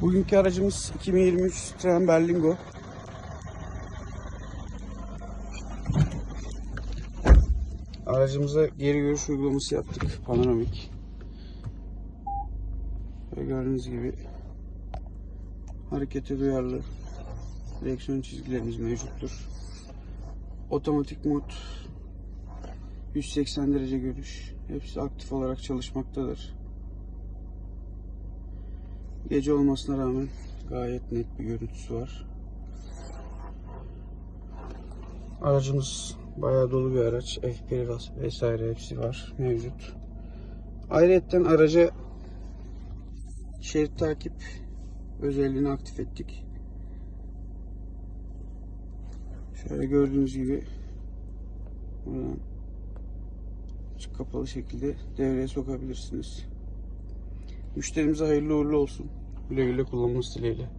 Bugünkü aracımız 2023 Citroen Berlingo. Aracımıza geri görüş uygulaması yaptık. Panoramik. Ve gördüğünüz gibi harekete duyarlı direksiyon çizgilerimiz mevcuttur. Otomatik mod 180 derece görüş. Hepsi aktif olarak çalışmaktadır. Gece olmasına rağmen gayet net bir görüntüsü var. Aracımız bayağı dolu bir araç. F1 vas- vesaire hepsi var mevcut. Ayrıca araca şerit takip özelliğini aktif ettik. Şöyle gördüğünüz gibi buradan kapalı şekilde devreye sokabilirsiniz. Müşterimize hayırlı uğurlu olsun. Güle güle kullanması dileğiyle.